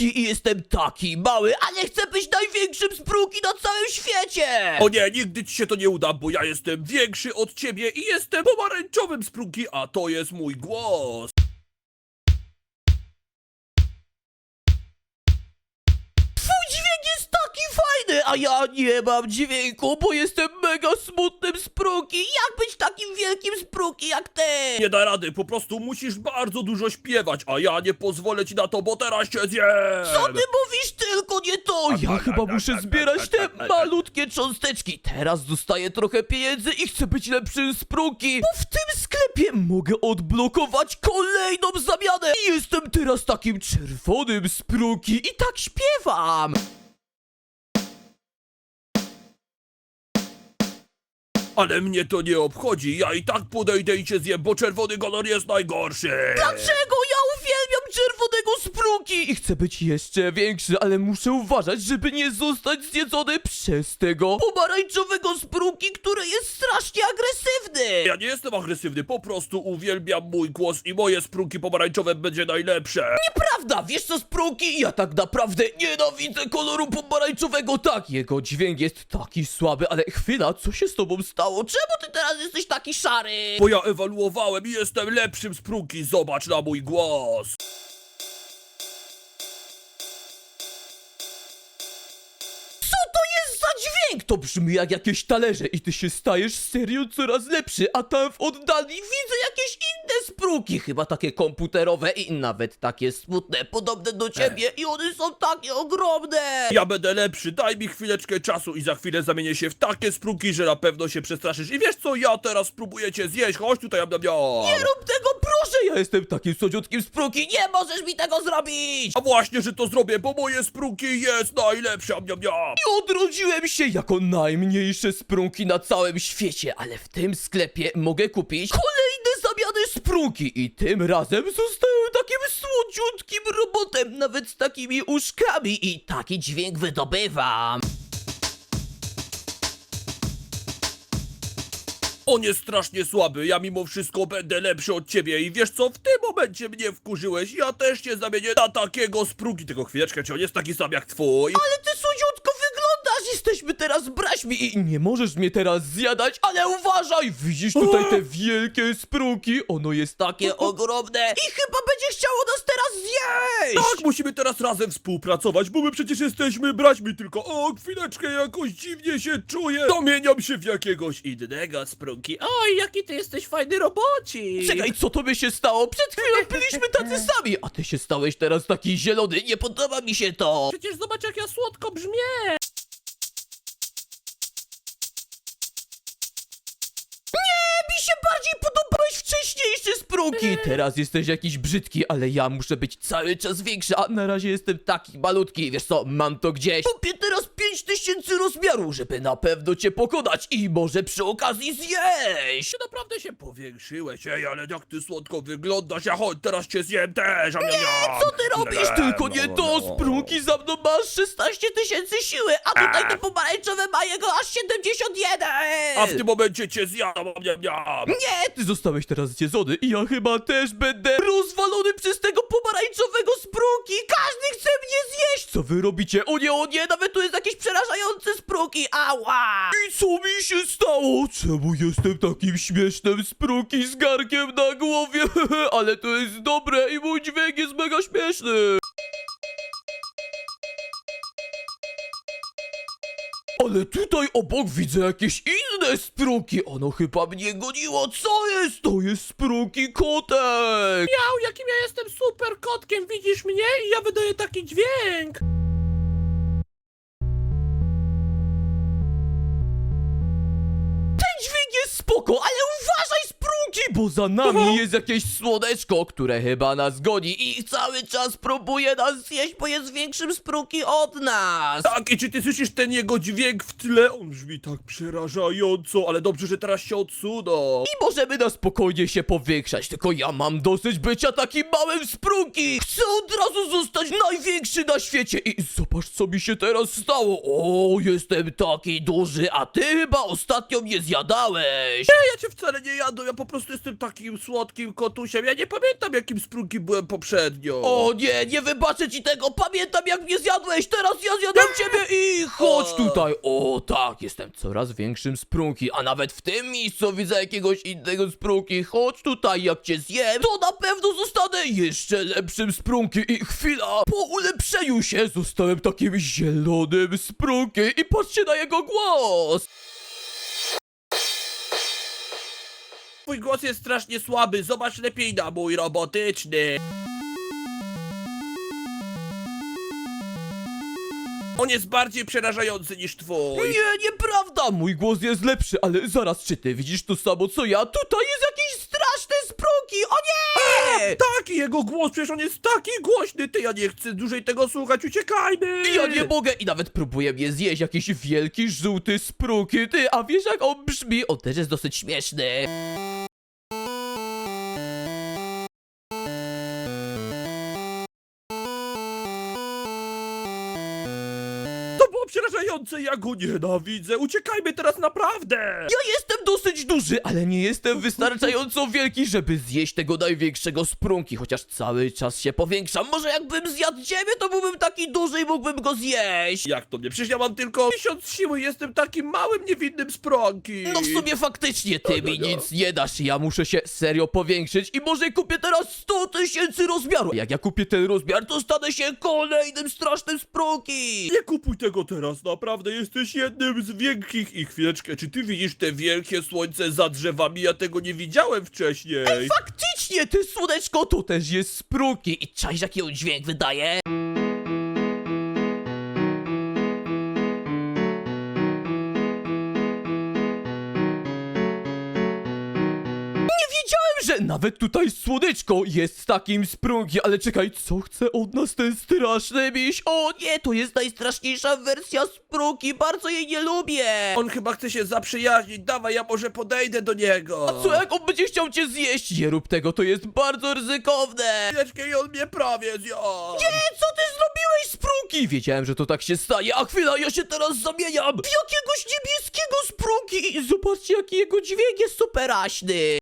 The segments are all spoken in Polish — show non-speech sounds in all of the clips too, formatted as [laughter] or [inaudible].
I jestem taki mały, ale chcę być największym Spruki na całym świecie! O nie, nigdy ci się to nie uda, bo ja jestem większy od ciebie i jestem pomarańczowym Spruki, a to jest mój głos. A ja nie mam dźwięku, bo jestem mega smutnym Spruki. Jak być takim wielkim Spruki jak ty? Nie da rady, po prostu musisz bardzo dużo śpiewać, a ja nie pozwolę ci na to, bo teraz cię zjem. Co ty mówisz? Tylko nie to! Ja chyba muszę zbierać te malutkie cząsteczki. Teraz dostaję trochę pieniędzy i chcę być lepszym z Pruki, bo w tym sklepie mogę odblokować kolejną zamianę. I jestem teraz takim czerwonym z Pruki i tak śpiewam. Ale mnie to nie obchodzi, ja i tak podejdę i cię zjem, bo czerwony kolor jest najgorszy. Dlaczego ja czerwonego spruki? I chcę być jeszcze większy, ale muszę uważać, żeby nie zostać zjedzony przez tego pomarańczowego spruki, który jest strasznie agresywny. Ja nie jestem agresywny, po prostu uwielbiam mój głos i moje spruki pomarańczowe będzie najlepsze. Prawda, wiesz co spruki? Ja tak naprawdę nienawidzę koloru pomarańczowego. Tak, jego dźwięk jest taki słaby, ale chwila, co się z tobą stało? Czemu ty teraz jesteś taki szary? Bo ja ewaluowałem i jestem lepszym spruki, zobacz na mój głos. To brzmi jak jakieś talerze i ty się stajesz serio coraz lepszy, a tam w oddali widzę jakieś inne spruki, chyba takie komputerowe i nawet takie smutne, podobne do ciebie i one są takie ogromne. Ja będę lepszy, daj mi chwileczkę czasu i za chwilę zamienię się w takie spruki, że na pewno się przestraszysz. I wiesz co, ja teraz spróbuję cię zjeść, chodź tutaj, jam, Nie rób tego, proszę! Ja jestem takim słodziutkim spruki, nie możesz mi tego zrobić! A właśnie, że to zrobię, bo moje spruki jest najlepsze, jam. I odrodziłem się jako najmniejsze sprunki na całym świecie, ale w tym sklepie mogę kupić kolejne zamiany sprunki i tym razem zostałem takim słodziutkim robotem, nawet z takimi uszkami i taki dźwięk wydobywam. On jest strasznie słaby, ja mimo wszystko będę lepszy od ciebie i wiesz co, w tym momencie mnie wkurzyłeś, ja też cię zamienię na takiego spruki, tylko chwileczkę, czy on jest taki sam jak twój? Ale ty jesteśmy teraz braćmi i nie możesz mnie teraz zjadać, ale uważaj, widzisz tutaj te wielkie spruki, ono jest takie ogromne i chyba będzie chciało nas teraz zjeść! Tak, musimy teraz razem współpracować, bo my przecież jesteśmy braćmi, tylko o, chwileczkę, jakoś dziwnie się czuję. Zamieniam się w jakiegoś innego spruki. Oj, jaki ty jesteś fajny robocik. Czekaj, co to by się stało? Przed chwilą [laughs] byliśmy tacy sami, a ty się stałeś teraz taki zielony, nie podoba mi się to! Przecież zobacz, jak ja słodko brzmię. Spruki! Teraz jesteś jakiś brzydki, ale ja muszę być cały czas większy, a na razie jestem taki malutki. Wiesz co, mam to gdzieś. Kupię teraz 5000 rozmiaru, żeby na pewno cię pokonać i może przy okazji zjeść! Ty naprawdę się powiększyłeś, ej, ale jak ty słodko wyglądasz, ja chodź, teraz cię zjem też. Nie, Co ty robisz? Tylko nie to! Spruki za mną masz 16 tysięcy siły, a tutaj te pomarańczowe ma jego aż 71! A w tym momencie cię zjadam, miam, miam. Nie, ty zostałeś teraz zjedzony i ja chyba też będę rozwalony przez tego pomarańczowego spruki! Każdy chce mnie zjeść! Co wy robicie? O nie, o nie, nawet tu jest jakiś przerażający spruki! Ała! I co mi się stało? Czemu jestem takim śmiesznym spruki z garkiem na głowie? [laughs] Ale to jest dobre i mój dźwięk jest mega śmieszny! Ale tutaj obok widzę jakieś inne spruki. Ono chyba mnie goniło. Co jest? To jest spruki kotek. Miał, jakim ja jestem super kotkiem, widzisz mnie? I ja wydaję taki dźwięk. Ten dźwięk jest spoko, ale uważaj spruki, bo za nami jest jakieś słoneczko, które chyba nas goni i cały czas próbuje nas zjeść, bo jest większym spruki od nas. Tak, i czy ty słyszysz ten jego dźwięk w tle? On brzmi tak przerażająco, ale dobrze, że teraz się odsunął. I możemy na spokojnie się powiększać, tylko ja mam dosyć bycia takim małym spruki. Chcę od razu zostać największy na świecie. I zobacz, co mi się teraz stało. O, jestem taki duży, a ty chyba ostatnio mnie zjadałeś. Nie, ja cię wcale nie jadłem, ja po prostu jestem takim słodkim kotusiem. Ja nie pamiętam, jakim sprunki byłem poprzednio. O nie, nie wybaczę ci tego. Pamiętam, jak mnie zjadłeś. Teraz ja zjadam ciebie i chodź tutaj. O tak, jestem coraz większym sprunki, a nawet w tym miejscu widzę jakiegoś innego sprunki. Chodź tutaj, jak cię zjem, to na pewno zostanę jeszcze lepszym sprunki. I chwila, po ulepszeniu się zostałem takim zielonym sprunki. I patrzcie na jego głos. Twój głos jest strasznie słaby, zobacz lepiej na mój robotyczny. On jest bardziej przerażający niż twój. Nie, nieprawda, mój głos jest lepszy, ale zaraz, czy ty widzisz to samo co ja? Tutaj jest jakiś sprunki, o nie! Taki jego głos, przecież on jest taki głośny, ty ja nie chcę dłużej tego słuchać, uciekajmy! Ja nie mogę i nawet próbuję mnie zjeść jakiś wielki, żółty spruki, ty, a wiesz jak on brzmi? On też jest dosyć śmieszny. To przerażające, ja go nienawidzę, uciekajmy teraz naprawdę! Ja jestem dosyć duży, ale nie jestem wystarczająco wielki, żeby zjeść tego największego sprunki, chociaż cały czas się powiększam. Może jakbym zjadł ciebie, to byłbym taki duży i mógłbym go zjeść. Jak to mnie? Przecież ja mam tylko tysiąc siły, jestem takim małym, niewinnym spronki! No w sumie faktycznie ty mi nic nie dasz, ja muszę się serio powiększyć i może kupię teraz 100 tysięcy rozmiaru. Jak ja kupię ten rozmiar, to stanę się kolejnym strasznym sprunki. Nie kupuj tego teraz, naprawdę jesteś jednym z większych i chwileczkę, czy ty widzisz te wielkie słońce za drzewami? Ja tego nie widziałem wcześniej. Faktycznie, ty słoneczko, to też jest sprunki i czaisz jaki on dźwięk wydaje? Nawet tutaj słoneczko jest takim sprunki, ale czekaj, co chce od nas ten straszny miś? O nie, to jest najstraszniejsza wersja sprunki, bardzo jej nie lubię! On chyba chce się zaprzyjaźnić, dawaj, ja może podejdę do niego. A co jak on będzie chciał cię zjeść? Nie rób tego, to jest bardzo ryzykowne! Chwileczkę i on mnie prawie zjął. Nie, co ty zrobiłeś, Sprunki? Wiedziałem, że to tak się stanie, a chwila, ja się teraz zamieniam w jakiegoś niebieskiego Sprunki i zobaczcie, jaki jego dźwięk jest superaśny.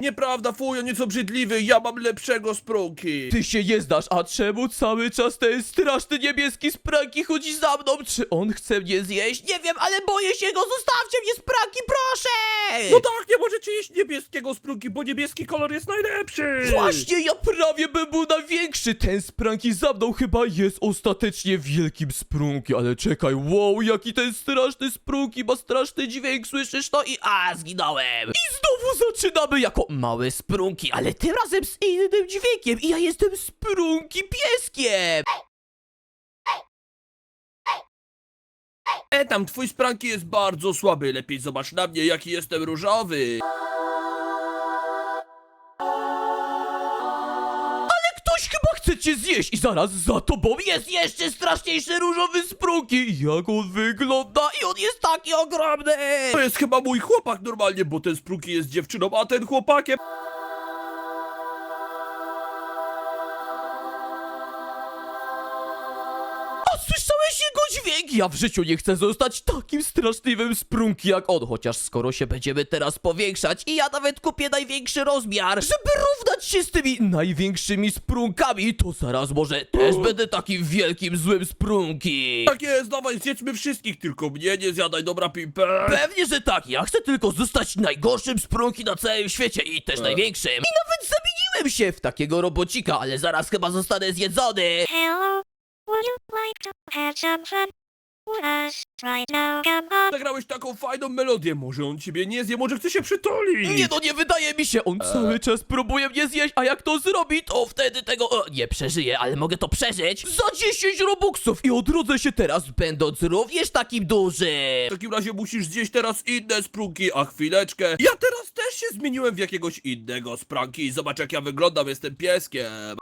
Nieprawda, fuj, on jest obrzydliwy, ja mam lepszego sprunki. Ty się nie znasz, a czemu cały czas ten straszny niebieski Spranki chodzi za mną? Czy on chce mnie zjeść? Nie wiem, ale boję się go, zostawcie mnie, Spranki, proszę! No tak, nie możecie jeść niebieskiego sprunki, bo niebieski kolor jest najlepszy. Właśnie, ja prawie bym był największy. Ten Spranki za mną chyba jest ostatecznie wielkim Sprunki, ale czekaj, wow, jaki ten straszny Sprunki ma straszny dźwięk, słyszysz to? I a, zginąłem. I znowu zaczynamy jako małe Sprunki, ale tym razem z innym dźwiękiem i ja jestem Sprunki pieskiem. E, tam twój spranki jest bardzo słaby, lepiej zobacz na mnie, jaki jestem różowy. Ktoś chyba chce cię zjeść i zaraz za tobą jest jeszcze straszniejszy różowy Sprunki. Jak on wygląda i on jest taki ogromny. To jest chyba mój chłopak normalnie, bo ten sprunki jest dziewczyną, a ten chłopakiem... Ja w życiu nie chcę zostać takim straszliwym sprunki jak on, chociaż skoro się będziemy teraz powiększać i ja nawet kupię największy rozmiar, żeby równać się z tymi największymi sprunkami, to zaraz może też będę takim wielkim złym sprunki. Tak jest, dawaj, zjedzmy wszystkich, tylko mnie nie zjadaj, dobra pimpę. Pewnie, że tak, ja chcę tylko zostać najgorszym sprunki na całym świecie i też największym. I nawet zamieniłem się w takiego robocika, ale zaraz chyba zostanę zjedzony. Hello, would you like to have some fun us right now? Come on. Zagrałeś taką fajną melodię, może on ciebie nie zje, może chce się przytulić. Nie no, nie wydaje mi się, on cały czas próbuje mnie zjeść, a jak to zrobi, to wtedy tego o, nie przeżyję, ale mogę to przeżyć za 10 robuxów i odrodzę się teraz, będąc również takim dużym. W takim razie musisz zjeść teraz inne sprunki, a chwileczkę. Ja teraz też się zmieniłem w jakiegoś innego spranki. Zobacz jak ja wyglądam, jestem pieskiem.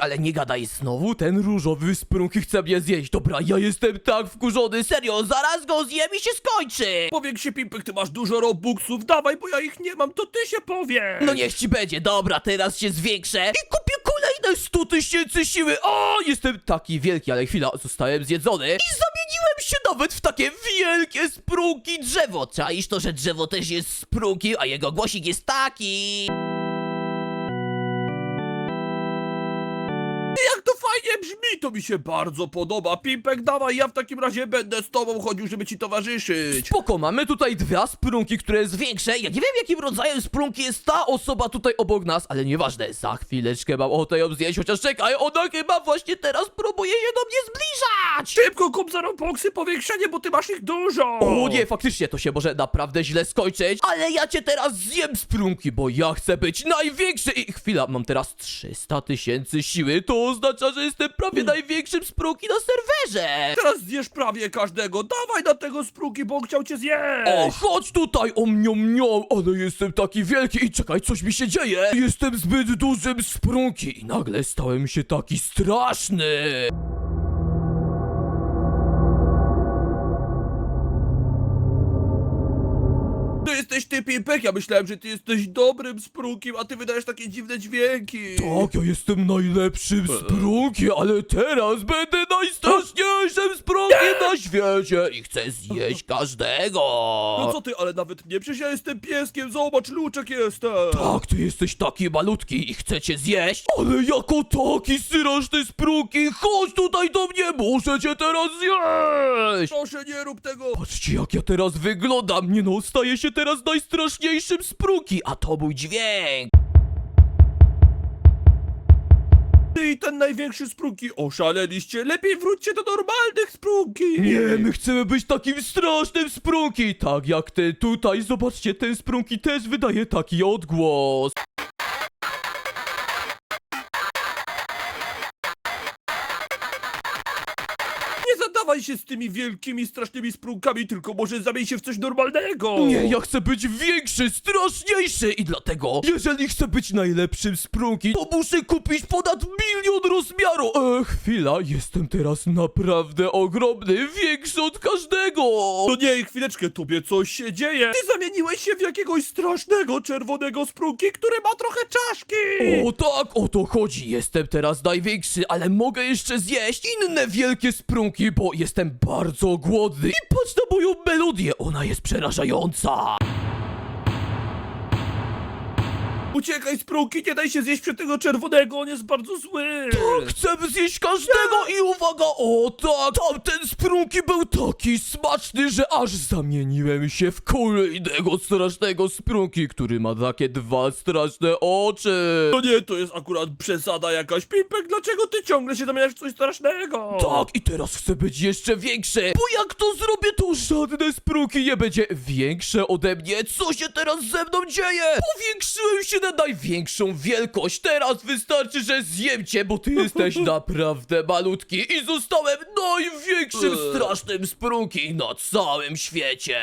Ale nie gadaj znowu, ten różowy sprunki chce mnie zjeść. Dobra, ja jestem tak wkurzony, serio, zaraz go zjem i się skończy. Powiększy Pimpek, ty masz dużo robuxów, dawaj, bo ja ich nie mam, to ty się powiesz. No niech ci będzie, dobra, teraz się zwiększę i kupię kolejne 100 tysięcy siły. O, jestem taki wielki, ale chwila, zostałem zjedzony i zamieniłem się nawet w takie wielkie sprunki drzewo. Czaisz to, że drzewo też jest sprunki, a jego głosik jest taki. Mi się bardzo podoba. Pimpek, dawaj, ja w takim razie będę z tobą chodził, żeby ci towarzyszyć. Spoko, mamy tutaj dwa sprunki, które jest większe. Ja nie wiem, jakim rodzajem sprunki jest ta osoba tutaj obok nas, ale nieważne, za chwileczkę mam ochotę ją zjeść, chociaż czekaj, ona chyba właśnie teraz próbuje się do mnie zbliżać! Szybko kup za robuxy, powiększenie, bo ty masz ich dużo. O nie, faktycznie to się może naprawdę źle skończyć, ale ja cię teraz zjem sprunki, bo ja chcę być największy i chwila, mam teraz 300 tysięcy siły, to oznacza, że jestem prawie największym sprunki na serwerze! Teraz zjesz prawie każdego, dawaj na tego spruki, bo on chciał cię zjeść. O, chodź tutaj, o mniom mniom, ale jestem taki wielki i czekaj, coś mi się dzieje. Jestem zbyt dużym sprunki i nagle stałem się taki straszny. Jesteś ty, Pimpek, ja myślałem, że ty jesteś dobrym sprukiem, a ty wydajesz takie dziwne dźwięki. Tak, ja jestem najlepszym sprunkiem, ale teraz będę najstraszniejszym sprunkiem na świecie i chcę zjeść każdego. No co ty, ale nawet nie, przecież ja jestem pieskiem, zobacz, luczek jestem. Tak, ty jesteś taki malutki i chcę cię zjeść, ale jako taki straszny sprunki, chodź tutaj do mnie, muszę cię teraz zjeść. Proszę, nie rób tego. Patrzcie jak ja teraz wyglądam, nie no, staję się teraz najstraszniejszym spruki, a to mój dźwięk. I ten największy spruki oszaleliście, lepiej wróćcie do normalnych spruki. Nie, my chcemy być takim strasznym sprunki, tak jak ty tutaj, zobaczcie, ten sprunki też wydaje taki odgłos. Się z tymi wielkimi, strasznymi sprunkami, tylko może zamień się w coś normalnego. Nie, ja chcę być większy, straszniejszy i dlatego, jeżeli chcę być najlepszym sprunki, to muszę kupić ponad milion rozmiaru. E, chwila, jestem teraz naprawdę ogromny, większy od każdego. No nie, chwileczkę, tobie coś się dzieje. Ty zamieniłeś się w jakiegoś strasznego czerwonego spruki, który ma trochę czaszki. O tak, o to chodzi. Jestem teraz największy, ale mogę jeszcze zjeść inne wielkie sprunki, bo jestem bardzo głodny. I patrz na moją melodię, ona jest przerażająca. Uciekaj, spruki, nie daj się zjeść przez tego czerwonego, on jest bardzo zły. Chcę zjeść każdego i uwaga, o tak, tamten sprunki był taki smaczny, że aż zamieniłem się w kolejnego strasznego sprunki, który ma takie dwa straszne oczy. No nie, to jest akurat przesada jakaś. Pimpek, dlaczego ty ciągle się zamieniasz w coś strasznego? Tak, i teraz chcę być jeszcze większy, bo jak to zrobię, to żadne spruki nie będzie większe ode mnie. Co się teraz ze mną dzieje? Powiększyłem się na największą wielkość. Teraz wystarczy, że zjem cię, bo ty jesteś [laughs] naprawdę malutki i zostałem największym strasznym spruki na całym świecie.